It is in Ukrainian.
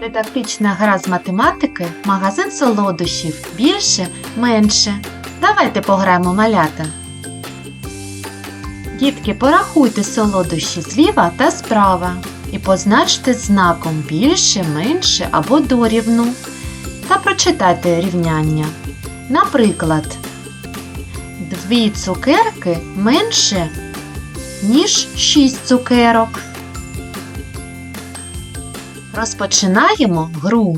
Дидактична гра з математики, магазин солодощів. Більше, менше. Давайте пограємо малята. Дітки, порахуйте солодощі зліва та справа і позначте знаком більше, менше або дорівну. Та прочитайте рівняння. Наприклад, дві цукерки менше, ніж шість цукерок. Розпочинаємо гру.